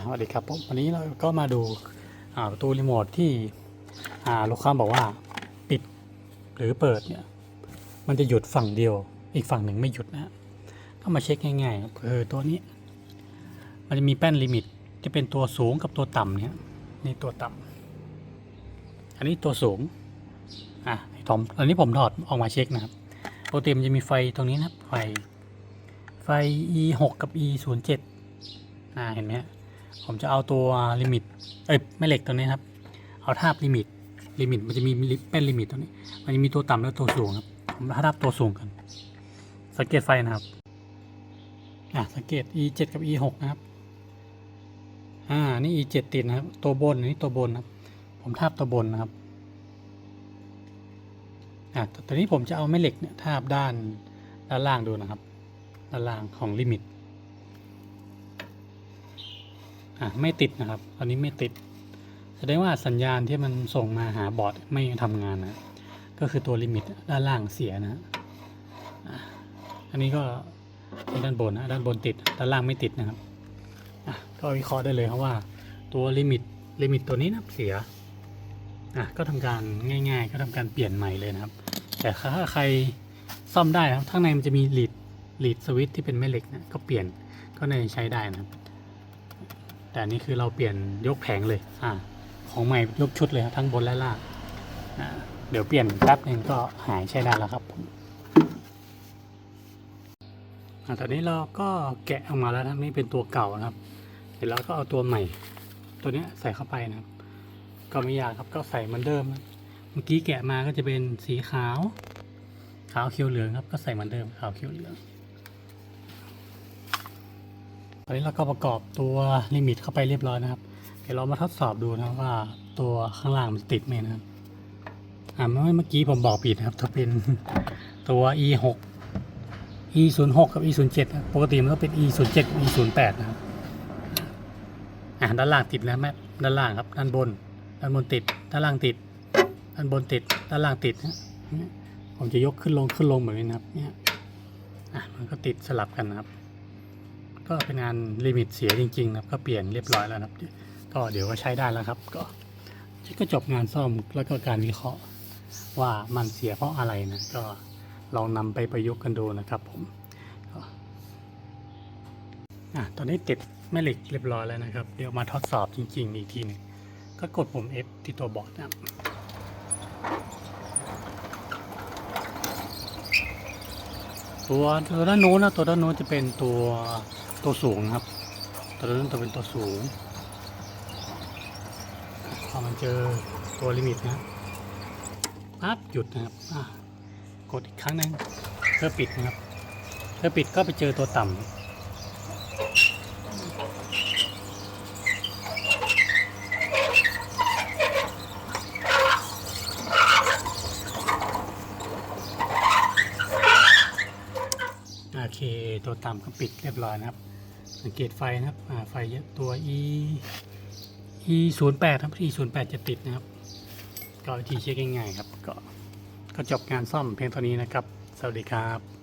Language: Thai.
สวัสดีครับผมวันนี้เราก็มาดูาประตูรีโมทที่ลูกค้าบอกว่าปิดหรือเปิดเนี่ยมันจะหยุดฝั่งเดียว อีกฝั่งหนึ่งไม่หยุดนะฮะก็มาเช็คง่ายๆคือตัวนี้ มันจะมีแป้นลิมิตจะเป็นตัวสูงกับตัวต่ำเนี่ยนี่ตัวต่ำอันนี้ตัวสูงอะทอมอันนี้ผมถอดออกมาเช็คนะครับปกติมันจะมีไฟตรงนี้นะครับไฟไฟ e 6กับ e 0 7อ่าเห็นไหมฮะ ผมจะเอาตัวลิมิต เอ้ยแม่เหล็กตัวนี้ครับ เอาทาบลิมิต ลิมิตมันจะมีเป็นลิมิตตัวนี้ มันจะมีตัวต่ำและตัวสูงครับ ผมทาบตัวสูงกัน สังเกตไฟนะครับ อะสังเกต e 7กับ e 6นะครับ อ่า นี่ e 7ติดนะครับ ตัวบนอันนี้ตัวบนนะครับ ผมทาบตัวบนนะครับ อะตอนนี้ผมจะเอาแม่เหล็กเนี่ยทาบด้านด้านล่างดูนะครับ ด้านล่างของลิมิต อะไม่ติดนะครับตอนนี้ไม่ติด แสดงว่าสัญญาณที่มันส่งมาหาบอร์ดไม่ทำงานนะก็คือตัวลิมิตด้านล่างเสียนะอันนี้ก็เป็นด้านบนนะด้านบนติดด้านล่างไม่ติดนะครับก็วิเคราะห์ได้เลยครับว่าตัวลิมิตลิมิตตัวนี้นะเสียอะก็ทำการง่าย ๆ ก็ทำการเปลี่ยนใหม่เลยนะครับ แต่ถ้าใครซ่อมได้ครับข้างในมันจะมีลีดลีดสวิตที่เป็นแม่เหล็กนะก็เปลี่ยนก็ในใช้ได้นะครับ แต่อันนี้คือเราเปลี่ยนยกแผงเลยอ่าของใหม่ยกชุดเลยครับทั้งบนและล่างอ่าเดี๋ยวเปลี่ยนแป๊บหนึ่งก็หายใช้ได้แล้วครับผมอ่าตอนนี้เราก็แกะออกมาแล้วนะนี่เป็นตัวเก่านะครับเดี๋ยวเราก็เอาตัวใหม่ ตัวเนี้ยใส่เข้าไปนะครับ ก็ไม่ยากครับก็ใส่เหมือนเดิมนะเมื่อกี้แกะมาก็จะเป็นสีขาว ขาวเขียวเหลืองครับ ก็ใส่เหมือนเดิมขาวเขียวเหลือง ตอนนี้เราก็ประกอบตัวลิมิตเข้าไปเรียบร้อยนะครับ เดี๋ยวเรามาทดสอบดูนะว่าตัวข้างล่างมันติดไหมนะครับ อ่าเมื่อกี้ผมบอกผิดนะครับ ถ้าเป็นตัว e 6 e 0 6กับ e 0 7ปกติมันก็เป็น e 0 7 e 0 8นะครับ อ่าด้านล่างติดแล้วแม่ด้านล่างครับ ด้านบน ด้านบนติด ด้านล่างติด ด้านบนติด ด้านล่างติดนะผมจะยกขึ้นลงขึ้นลงเหมือนนี้นะครับ เนี่ย อะมันก็ติดสลับกันนะครับ ก็เป็นงานลิมิตเสียจริงๆนะครับก็เปลี่ยนเรียบร้อยแล้วนะครับ ก็เดี๋ยวก็ใช้ได้แล้วครับ ก็ก็จบงานซ่อมแล้วก็การวิเคราะห์ว่ามันเสียเพราะอะไรนะก็ลองนำไปประยุกต์กันดูนะครับผมอะตอนนี้ติดแม่เหล็กเรียบร้อยแล้วนะครับ เดี๋ยวมาทดสอบจริงๆอีกทีหนึงก็กดปุ่ม F ที่ตัวบอร์ดนะครับตัวตัวด้านโน้นนะตัวด้านโน้นจะเป็นตัว ตัวสูงนะครับตัวนโน้นจะเป็นตัวสูงพอมันเจอตัวลิมิตนะปั๊บหยุดนะครับกดอีกครั้งหนึ่งเพื่อปิดนะครับเพื่อปิดก็ไปเจอตัวต่ำโอเค ตัวต่ำก็ปิดเรียบร้อยนะครับ สังเกตไฟนะครับไฟตัว e e 0 8ครับ e 0 8จะติดนะครับ ก็วิธีเช็คง่ายๆครับ ก็ก็จบงานซ่อมเพียงเท่านี้นะครับ สวัสดีครับ